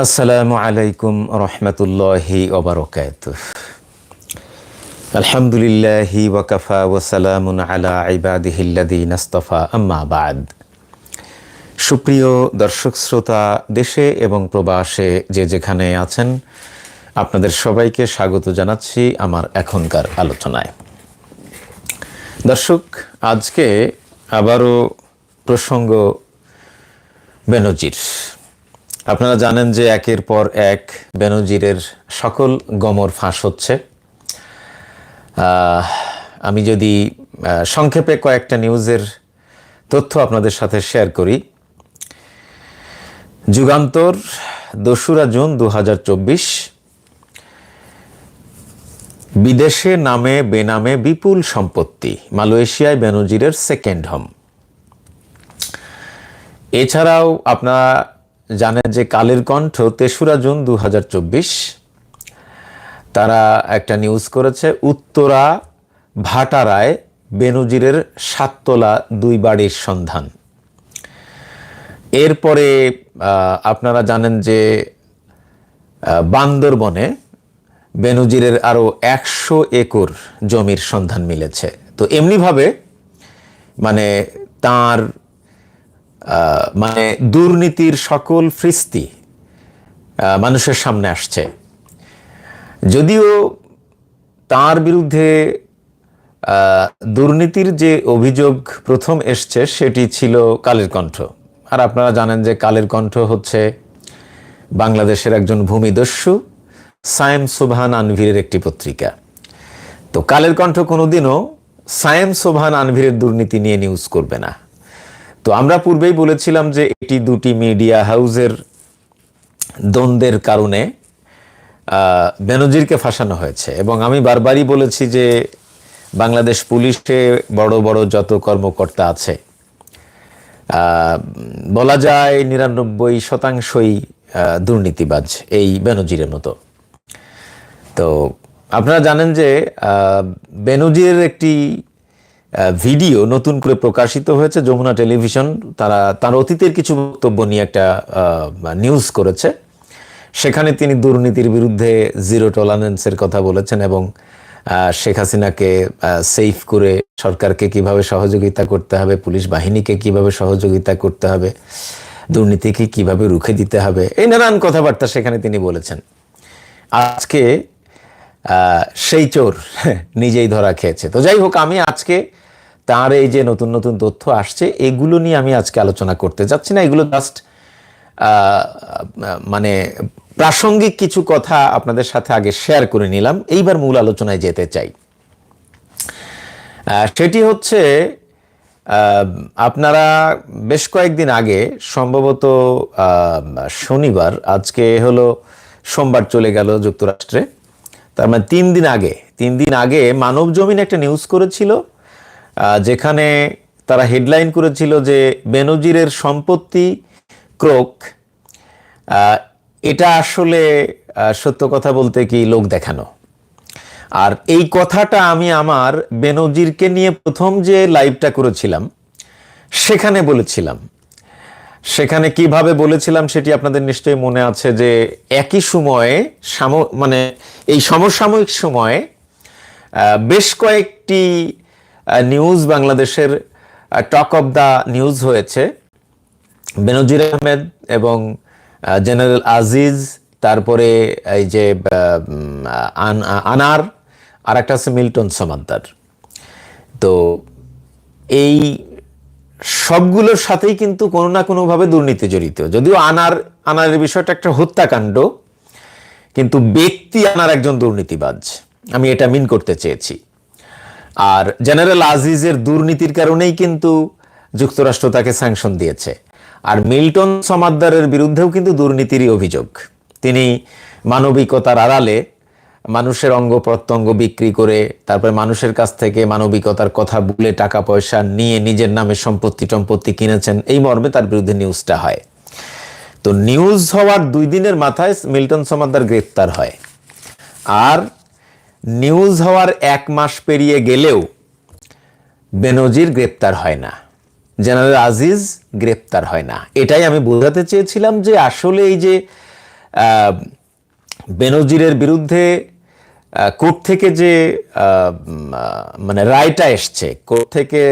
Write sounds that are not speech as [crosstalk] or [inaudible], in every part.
আসসালামু আলাইকুম রহমতুল্লাহি ওবরকাত আলহামদুলিল্লাহি ওয়াকাফা ওসালামুন আলা ইবাদিহিল্লাদিন আস্তফা আম্মা বাদ। সুপ্রিয় দর্শক শ্রোতা, দেশে এবং প্রবাসে যে যেখানে আছেন, আপনাদের সবাইকে স্বাগত জানাচ্ছি আমার এখনকার আলোচনায়। দর্শক, আজকে আবারও প্রসঙ্গ বেনজির। আপনারা জানেন যে একের পর এক বেনজিরের সকল গমর ফাঁস হচ্ছে। আমি যদি সংক্ষেপে কয়েকটা নিউজের তথ্য আপনাদের সাথে শেয়ার করি। যুগান্তর, দোসরা জুন দু হাজার চব্বিশ। বিদেশে নামে বেনামে বিপুল সম্পত্তি, মালয়েশিয়ায় বেনজিরের সেকেন্ড হোম। এছাড়াও আপনারা জানেন যে কালের কণ্ঠ তেসরা জুন দু হাজার চব্বিশ। তারা একটা নিউজ করেছে, উত্তরা ভাটারায় বেনজিরের সাততলা দুই বাড়ির সন্ধান। এরপরে আপনারা জানেন যে বান্দরবনে বেনজিরের আরও একশো একর জমির সন্ধান মিলেছে। তো এমনিভাবে মানে তার মানে দুর্নীতির সকল ফ্রিস্তি মানুষের সামনে আসছে। যদিও তার বিরুদ্ধে দুর্নীতির যে অভিযোগ প্রথম এসছে, সেটি ছিল কালের কণ্ঠ। আর আপনারা জানেন যে কালের কণ্ঠ হচ্ছে বাংলাদেশের একজন ভূমিদস্যু, সায়েম সোভান আনভিরের একটি পত্রিকা। তো কালের কণ্ঠ কোনোদিনও সায়েম সোভান আনভিরের দুর্নীতি নিয়ে নিউজ করবে না। তো আমরা পূর্বেই বলেছিলাম যে এটি দুটি মিডিয়া হাউসের দ্বন্দ্বের কারণে বেনজিরকে ফাঁসানো হয়েছে। এবং আমি বারবারই বলেছি যে বাংলাদেশ পুলিশে বড় বড় যত কর্মকর্তা আছে বলা যায় নিরানব্বই শতাংশই দুর্নীতিবাজ এই বেনজিরের মতো। তো আপনারা জানেন যে বেনজির একটি ভিডিও নতুন করে প্রকাশিত হয়েছে। যমুনা টেলিভিশন তারা, তার অতীতের কিছু বক্তব্য নিয়ে একটা নিউজ করেছে। সেখানে তিনি দুর্নীতির বিরুদ্ধে জিরো টলারেন্সের কথা বলেছেন এবং শেখ হাসিনাকে সেফ করে সরকারকে কীভাবে সহযোগিতা করতে হবে, পুলিশ বাহিনীকে কীভাবে সহযোগিতা করতে হবে, দুর্নীতিকে কীভাবে রুখে দিতে হবে, এই নানান কথাবার্তা সেখানে তিনি বলেছেন। আজকে সেই চোর [laughs] নিজেই ধরা খেয়েছে। তো যাই হোক, আমি আজকে তার এই যে নতুন নতুন তথ্য আসছে, এগুলো নিয়ে আমি আজকে আলোচনা করতে যাচ্ছি না। এগুলো জাস্ট মানে প্রাসঙ্গিক কিছু কথা আপনাদের সাথে আগে শেয়ার করে নিলাম। এইবার মূল আলোচনায় যেতে চাই। সেটি হচ্ছে আপনারা বেশ কয়েকদিন আগে, সম্ভবত শনিবার, আজকে হলো সোমবার চলে গেল যুক্তরাষ্ট্রে। তার মানে তিন দিন আগে, তিন দিন আগে মানব জমিন একটা নিউজ করেছিল। যেখানে তারা হেডলাইন করেছিল যে বেনজিরের সম্পত্তি ক্রোক এটা আসলে সত্য কথা বলতে কি লোক দেখানো। আর এই কথাটা আমি আমার বেনজিরকে নিয়ে প্রথম যে লাইভটা করেছিলাম, সেখানে বলেছিলাম। সেখানে কীভাবে বলেছিলাম সেটি আপনাদের নিশ্চয়ই মনে আছে যে একই সময়ে সাম মানে এই সমসাময়িক সময়ে বেশ কয়েকটি নিউজ বাংলাদেশের টক অফ দ্য নিউজ হয়েছে। বেনজির আহমেদ এবং জেনারেল আজিজ, তারপরে এই যে আন- আনার আর একটা আছে মিল্টন সমাদ্দার। তো এই সবগুলোর সাথেই কিন্তু কোনো না কোনোভাবে দুর্নীতি জড়িত। যদিও আনার, আনারের বিষয়টা একটা হত্যাকাণ্ড, কিন্তু ব্যক্তি আনার একজন দুর্নীতিবাজ। আমি এটা মিন করতে চেয়েছি। আর জেনারেল আজিজের দুর্নীতির কারণেই কিন্তু যুক্তরাষ্ট্র তাকে স্যাংশন দিয়েছে। আর মিল্টন সমাদ্দারের বিরুদ্ধেও কিন্তু দুর্নীতিরই অভিযোগ। তিনি মানবিকতার আড়ালে মানুষের অঙ্গ প্রত্যঙ্গ বিক্রি করে তারপরে মানুষের কাছ থেকে মানবিকতার কথা বলে টাকা পয়সা নিয়ে নিজের নামে সম্পত্তি টম্পত্তি কিনেছেন, এই মর্মে তার বিরুদ্ধে নিউজটা হয়। তো নিউজ হওয়ার দুই দিনের মাথায় মিল্টন সমাদ্দার গ্রেপ্তার হয়। আর নিউজ হওয়ার এক মাস পেরিয়ে গেলেও বেনজির গ্রেপ্তার হয় না। জেনারেল আজিজ গ্রেপ্তার হয় না। এটাই আমি বোঝাতে চেয়েছিলাম যে আসলে এই যে বেনজিরের বিরুদ্ধে কোর্ট থেকে যে মানে রায়টা এসছে, কোর্ট থেকে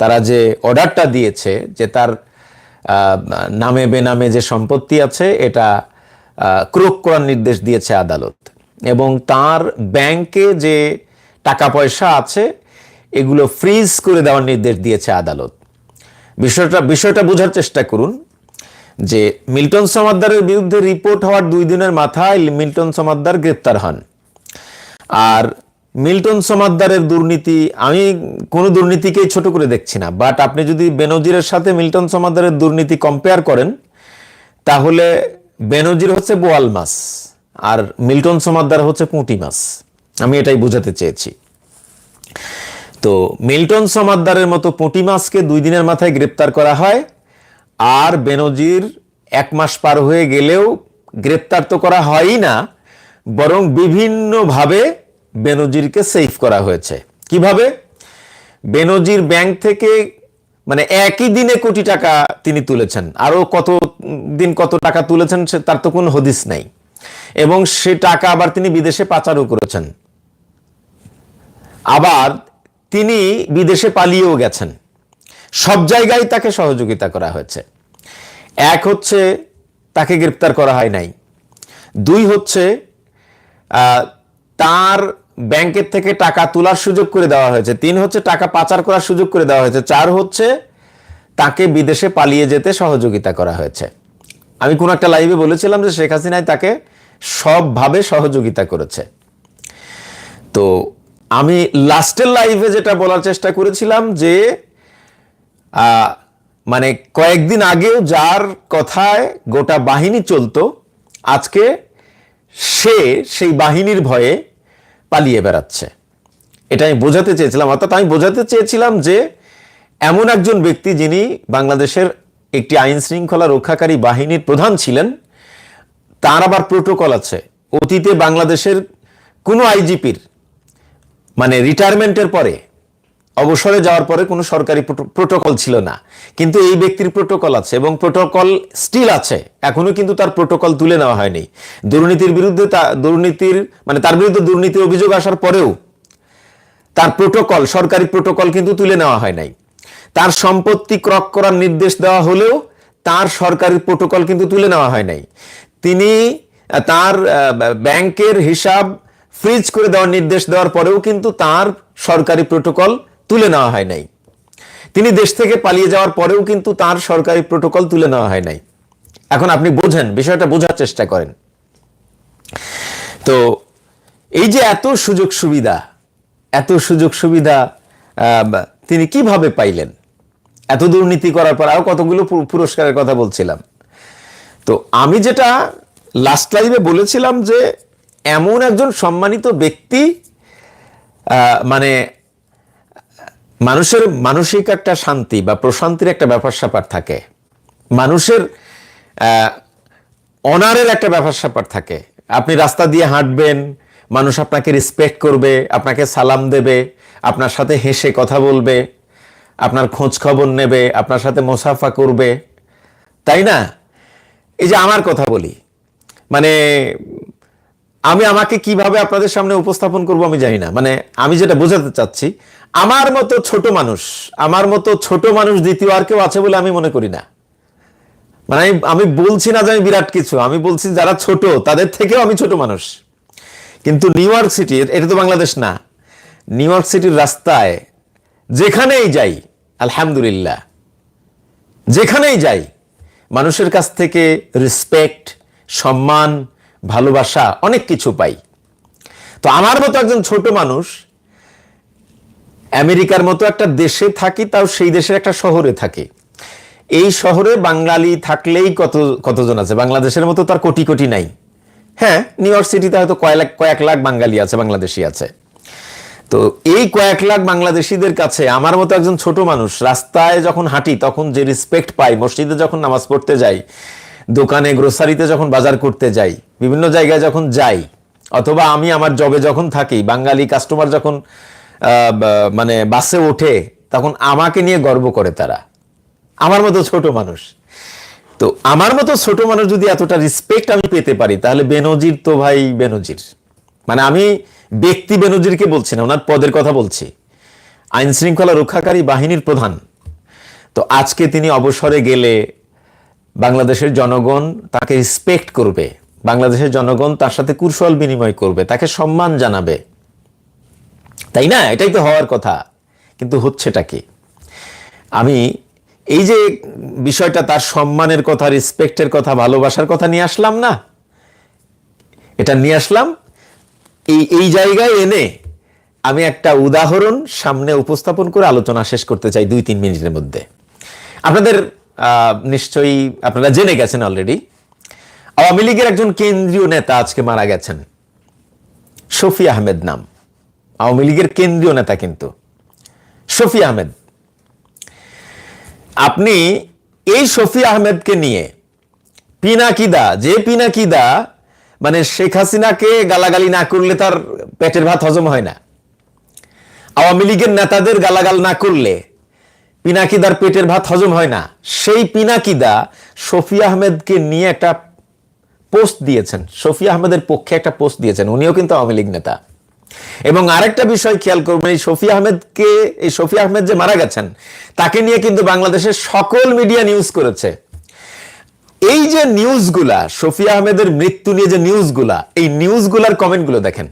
তারা যে অর্ডারটা দিয়েছে যে তার নামে বেনামে যে সম্পত্তি আছে, এটা ক্রোক করার নির্দেশ দিয়েছে আদালত। এবং তার ব্যাংকে যে টাকা পয়সা আছে, এগুলো ফ্রিজ করে দেওয়ার নির্দেশ দিয়েছে আদালত। বিষয়টা বিষয়টা বোঝার চেষ্টা করুন যে মিল্টন সমাদ্দারের বিরুদ্ধে রিপোর্ট হওয়ার দুই দিনের মাথায় মিল্টন সমাদ্দার গ্রেপ্তার হন। আর মিল্টন সমাদ্দারের দুর্নীতি, আমি কোনো দুর্নীতিকেই ছোট করে দেখছি না বাট আপনি যদি বেনজিরের সাথে মিল্টন সমাদ্দারের দুর্নীতি কম্পেয়ার করেন, তাহলে বেনজির হচ্ছে বোয়াল মাছ আর মিল্টন সমাদ্দার হচ্ছে পুঁটি মাছ। আমি এটাই বোঝাতে চেয়েছি। তো মিল্টন সমাদ্দারের মতো পুঁটি মাছকে দুই দিনের মাথায় গ্রেপ্তার করা হয় আর বেনজির এক মাস পার হয়ে গেলেও গ্রেপ্তার তো করা হয়ই না, বরং বিভিন্নভাবে বেনজিরকে সেফ করা হয়েছে। কীভাবে? বেনজির ব্যাংক থেকে মানে একই দিনে কোটি টাকা তিনি তুলেছেন। আরও কত দিন কত টাকা তুলেছেন তার তো কোনো হদিস নাই। এবং সে টাকা আবার তিনি বিদেশে পাচারও করেছেন। আবার তিনি বিদেশে পালিয়েও গেছেন। সব জায়গায় তাকে সহযোগিতা করা হয়েছে। এক হচ্ছে তাকে গ্রেপ্তার করা হয় নাই। দুই হচ্ছে তার ব্যাংকের থেকে টাকা তোলার সুযোগ করে দেওয়া হয়েছে। তিন হচ্ছে টাকা পাচার করার সুযোগ করে দেওয়া হয়েছে। চার হচ্ছে তাকে বিদেশে পালিয়ে যেতে সহযোগিতা করা হয়েছে। আমি কোন একটা লাইভে বলেছিলাম যে শেখ হাসিনাই তাকে সবভাবে সহযোগিতা করেছে। তো আমি লাস্টের লাইভে যেটা বলার চেষ্টা করেছিলাম যে মানে কয়েকদিন আগেও যার কথায় গোটা বাহিনী চলতো, আজকে সে সেই বাহিনীর ভয়ে পালিয়ে বেড়াচ্ছে। এটা আমি বোঝাতে চেয়েছিলাম, অর্থাৎ আমি বোঝাতে চেয়েছিলাম যে এমন একজন ব্যক্তি যিনি বাংলাদেশের একটি আইন শৃঙ্খলা রক্ষাকারী বাহিনীর প্রধান ছিলেন তার আবার প্রোটোকল আছে। অতীতে বাংলাদেশের কোনো আইজিপির মানে রিটায়ারমেন্টের পরে, অবসরে যাওয়ার পরে কোনো সরকারি প্রোটোকল ছিল না। কিন্তু এই ব্যক্তির প্রোটোকল আছে এবং প্রোটোকল স্টিল আছে। এখনও কিন্তু তার প্রোটোকল তুলে নেওয়া হয়নি। দুর্নীতির বিরুদ্ধে দুর্নীতির মানে তার বিরুদ্ধে দুর্নীতি অভিযোগ আসার পরেও তার প্রোটোকল সরকারি প্রোটোকল কিন্তু তুলে নেওয়া হয় নাই। তার সম্পত্তি ক্রক করার নির্দেশ দেওয়া হলেও তার সরকারি প্রোটোকল কিন্তু তুলে নেওয়া হয় নাই। তিনি তার ব্যাংকের হিসাব ফ্রিজ করে দেওয়ার নির্দেশ দেওয়ার পরেও কিন্তু তার সরকারি প্রোটোকল তুলে নেওয়া হয় নাই। তিনি দেশ থেকে পালিয়ে যাওয়ার পরেও কিন্তু তার সরকারি প্রোটোকল তুলে নেওয়া হয় নাই। এখন আপনি বোঝেন, বিষয়টা বোঝার চেষ্টা করেন। তো এই যে এত সুযোগ সুবিধা, এত সুযোগ সুবিধা তিনি কীভাবে পাইলেন? এত দুর্নীতি করার পর আরও কতগুলো পুরস্কারের কথা বলছিলাম। তো আমি যেটা লাস্ট লাইভে বলেছিলাম যে, এমন একজন সম্মানিত ব্যক্তি মানে মানুষের মানসিক একটা শান্তি বা প্রশান্তির একটা ব্যাপার স্যাপার থাকে। মানুষের অনারের একটা ব্যাপার স্যাপার থাকে। আপনি রাস্তা দিয়ে হাঁটবেন, মানুষ আপনাকে রেসপেক্ট করবে, আপনাকে সালাম দেবে, আপনার সাথে হেসে কথা বলবে, আপনার খোঁজ খবর নেবে, আপনার সাথে মোসাফা করবে। তাই না? এই যে আমার কথা বলি মানে আমি আমাকে কীভাবে আপনাদের সামনে উপস্থাপন করব আমি জানি না। মানে আমি যেটা বোঝাতে চাচ্ছি, আমার মতো ছোট মানুষ, আমার মতো ছোট মানুষ দ্বিতীয় আর কেউ আছে বলে আমি মনে করি না। মানে আমি আমি বলছি না যে আমি বিরাট কিছু, আমি বলছি যারা ছোট, তাদের থেকেও আমি ছোট মানুষ। কিন্তু নিউ ইয়র্ক সিটি, এটা তো বাংলাদেশ না, নিউ ইয়র্ক সিটির রাস্তায় যেখানেই যাই, আলহামদুলিল্লাহ, যেখানেই যাই মানুষের কাছ থেকে রেসপেক্ট সম্মান, ভালোবাসা অনেক কিছু পাই। তো আমার মতো একজন ছোট মানুষ, আমেরিকার মতো একটা দেশে থাকি, তাও সেই দেশের একটা শহরে থাকে। এই শহরে বাঙালি থাকলেই কত, কতজন আছে? বাংলাদেশের মতো তার কোটি কোটি নাই। হ্যাঁ নিউ ইয়র্ক সিটিতে হয়তো কয়েক কয়েক লাখ বাঙালি আছে, বাংলাদেশি আছে। তো এই কয়েক লাখ বাংলাদেশিদের কাছে আমার মতো একজন ছোট মানুষ রাস্তায় যখন হাঁটি, তখন যে রেসপেক্ট পাই, মসজিদে যখন নামাজ পড়তে যাই, দোকানে গ্রোসারিতে যখন বাজার করতে যাই, বিভিন্ন জায়গায় যখন যাই, অথবা আমি আমার জবে যখন থাকি, বাঙালি কাস্টমার যখন মানে বাসে ওঠে, তখন আমাকে নিয়ে গর্ব করে তারা। আমার মতো ছোট মানুষ। তো আমার মতো ছোট মানুষ যদি এতটা রেসপেক্ট আমি পেতে পারি, তাহলে বেনজির তো ভাই বেনজির। মানে আমি ব্যক্তি বেনজিরকে বলছি না, ওনার পদের কথা বলছি। আইন শৃঙ্খলা রক্ষাকারী বাহিনীর প্রধান। তো আজকে তিনি অবসরে গেলে বাংলাদেশের জনগণ তাকে রেসপেক্ট করবে, বাংলাদেশের জনগণ তার সাথে কুশল বিনিময় করবে, তাকে সম্মান জানাবে। তাই না? এটাই তো হওয়ার কথা। কিন্তু হচ্ছেটা কি? আমি এই যে বিষয়টা তার সম্মানের কথা রেসপেক্টের কথা, ভালোবাসার কথা নিয়ে আসলাম না, এটা নিয়ে আসলাম এই এই জায়গায় এনে আমি একটা উদাহরণ সামনে উপস্থাপন করে আলোচনা শেষ করতে চাই দুই, তিন মিনিটের মধ্যে। আপনাদের নিশ্চয়ই আপনারা জেনে গেছেন অলরেডি আওয়ামী লীগের একজন কেন্দ্রীয় নেতা আজকে মারা গেছেন। শফি আহমেদ নাম। আওয়ামী লীগের কেন্দ্রীয় নেতা কিন্তু। শফি আহমেদ। আপনি এই শফি আহমেদকে নিয়ে পিনাকিদা, যে পিনাকিদা মানে শেখ হাসিনাকে গালাগালি না করলে তার পেটের ভাত হজম হয় না। আওয়ামী লীগের নেতাদের গালাগাল না করলে পিনাকিদার পেটের ভাত হজম হয় না। সেই পিনাকিদা শফি আহমেদকে নিয়ে একটা পোস্ট দিয়েছেন। শফি আহমেদের পক্ষে একটা পোস্ট দিয়েছেন। উনিও কিন্তু আওয়ামী লীগ নেতা। এবং আরেকটা বিষয় খেয়াল করবেন, এই শফি আহমেদকে এই শফি আহমেদ যে মারা গেছেন, তাকে নিয়ে কিন্তু বাংলাদেশের সকল মিডিয়া নিউজ করেছে। এই যে নিউজগুলা শফি আহমেদের মৃত্যু নিয়ে যে নিউজগুলা এই নিউজগুলার কমেন্টগুলো দেখেন।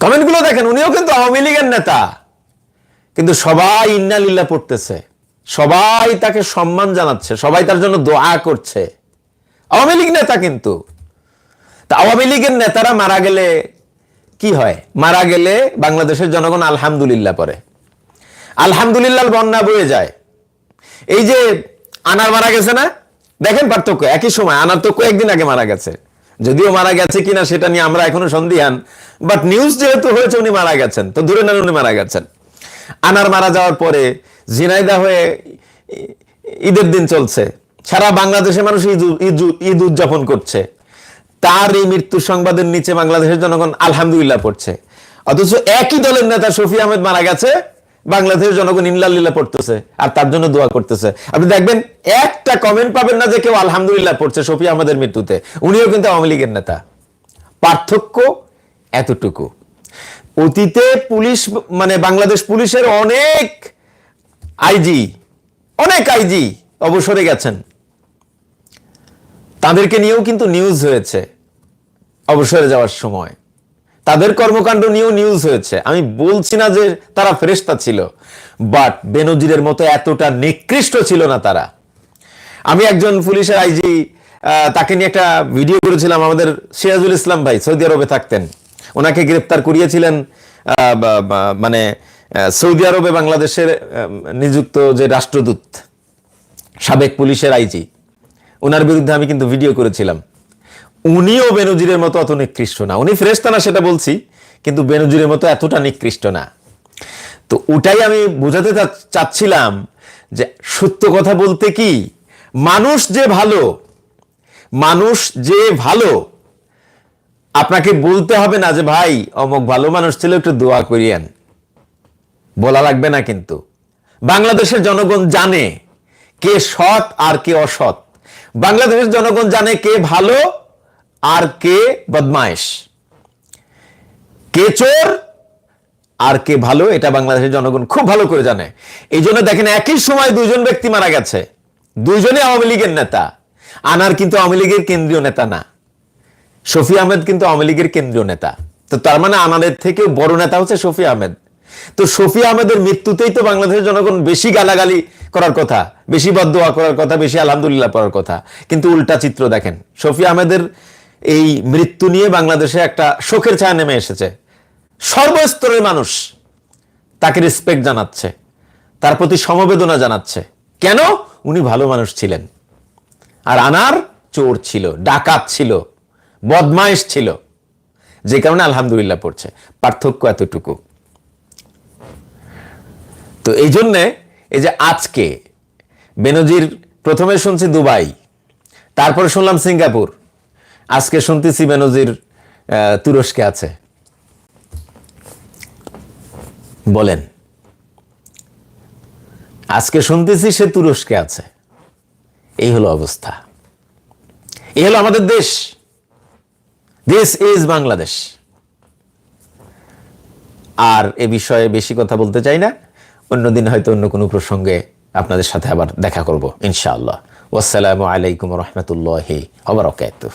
কমেন্টগুলো দেখেন, উনিও কিন্তু আওয়ামী লীগের নেতা। কিন্তু সবাই ইন্নালিল্লা পড়তেছে। সবাই তাকে সম্মান জানাচ্ছে, সবাই তার জন্য দোয়া করছে। আওয়ামী লীগ নেতা কিন্তু। তা আওয়ামী লীগের নেতারা মারা গেলে কি হয়? মারা গেলে বাংলাদেশের জনগণ আলহামদুলিল্লাহ পরে আলহামদুলিল্লাহ বন্যা বয়ে যায়। এই যে আনার মারা গেছে না? দেখেন পার্থক্য, একই সময় আনার তো কয়েকদিন আগে মারা গেছে। যদিও মারা গেছে কিনা সেটা নিয়ে আমরা এখনও সন্দিহান বাট নিউজ যেহেতু হয়েছে উনি মারা গেছেন, তো ধরে নেন উনি মারা গেছেন। আনার মারা যাওয়ার পরে জিনাইদা হয়ে ঈদের দিন চলছে। সারা বাংলাদেশের মানুষ ঈদ ঈদ উদযাপন করছে। তার এই মৃত্যুর সংবাদের নিচে বাংলাদেশের জনগণ আলহামদুলিল্লাহ পড়ছে। অথচ একই দলের নেতা শফি আহমেদ মারা গেছে বাংলাদেশের জনগণ ইনলাল্লিল্লাহ পড়তেছে আর তার জন্য দোয়া করতেছে। আপনি দেখবেন, একটা কমেন্ট পাবেন না যে কেউ আলহামদুলিল্লাহ পড়ছে, শফি আমাদের মৃত্যুতে। উনিও কিন্তু আওয়ামী লীগের নেতা। পার্থক্য এতটুকু। অতীতে পুলিশ মানে বাংলাদেশ পুলিশের অনেক আইজি অনেক আইজি অবসরে গেছেন। তাদেরকে নিয়েও কিন্তু নিউজ হয়েছে অবসরে যাওয়ার সময়। তাদের কর্মকাণ্ড নিয়েও নিউজ হয়েছে। আমি বলছি না যে তারা ফেরেস্তা ছিল বাট বেনজিরের মতো এতটা নিকৃষ্ট ছিল না তারা। আমি একজন পুলিশের আইজি তাকে নিয়ে একটা ভিডিও করেছিলাম, আমাদের সিরাজুল ইসলাম ভাই সৌদি আরবে থাকতেন। ওনাকে গ্রেপ্তার করিয়েছিলেন মানে সৌদি আরবে বাংলাদেশের নিযুক্ত যে রাষ্ট্রদূত, সাবেক পুলিশের আইজি ওনার বিরুদ্ধে আমি কিন্তু ভিডিও করেছিলাম। উনিও বেনজিরের মতো অত নিকৃষ্ট না। উনি ফ্রেস্তা না, সেটা বলছি, কিন্তু বেনজিরের মতো এতটা নিকৃষ্ট না। তো ওটাই আমি বোঝাতে চাচ্ছিলাম যে সত্য কথা বলতে কি, মানুষ যে ভালো, মানুষ যে ভালো, আপনাকে বলতে হবে না যে, ভাই, অমুক ভালো মানুষ ছিল, একটু দোয়া করিয়েন। বলা লাগবে না কিন্তু। বাংলাদেশের জনগণ জানে কে সৎ আর কে অসৎ। বাংলাদেশের জনগণ জানে কে ভালো আর কে বদমাইশ কে চোর? আর কে ভালো? এটা বাংলাদেশের জনগণ খুব ভালো করে জানে। এই জন্য দেখেন, একই সময় দুইজন ব্যক্তি মারা গেছে। দুইজনে আওয়ামী লীগের নেতা। আনার কিন্তু আওয়ামী লীগের কেন্দ্রীয় নেতা না। শফি আহমেদ কিন্তু আওয়ামী লীগের কেন্দ্রীয় নেতা। তো তার মানে আনাদের থেকেও বড় নেতা হচ্ছে শফি আহমেদ। তো শফি আহমেদের মৃত্যুতেই তো বাংলাদেশের জনগণ বেশি গালাগালি করার কথা, বেশি বদোয়া করার কথা, বেশি আলহামদুলিল্লাহ পড়ার কথা। কিন্তু উল্টা চিত্র দেখেন, শফি আহমেদের এই মৃত্যু নিয়ে বাংলাদেশে একটা শোকের ছায়া নেমে এসেছে। সর্বস্তরের মানুষ তাকে রেসপেক্ট জানাচ্ছে, তার প্রতি সমবেদনা জানাচ্ছে। কেন? উনি ভালো মানুষ ছিলেন। আর আনার চোর ছিল, ডাকাত ছিল বদমাইশ ছিল, যে কারণে আলহামদুলিল্লাহ পড়ছে। পার্থক্য এতটুকু। তো এই জন্যে এই যে আজকে, বেনজির প্রথমে শুনছি দুবাই, তারপরে শুনলাম সিঙ্গাপুর আজকে শুনতেছি বেনজির তুরস্কে আছে। বলেন, আজকে শুনতেছি সে তুরস্কে আছে। এই হলো অবস্থা। এই হলো আমাদের দেশ। দিস ইজ বাংলাদেশ আর এ বিষয়ে বেশি কথা বলতে চাই না। অন্যদিন হয়তো অন্য কোনো প্রসঙ্গে আপনাদের সাথে আবার দেখা করব, ইনশাআল্লাহ। ওয়াসসালামু আলাইকুম রহমতুল্লাহি ওবরাকাতুহ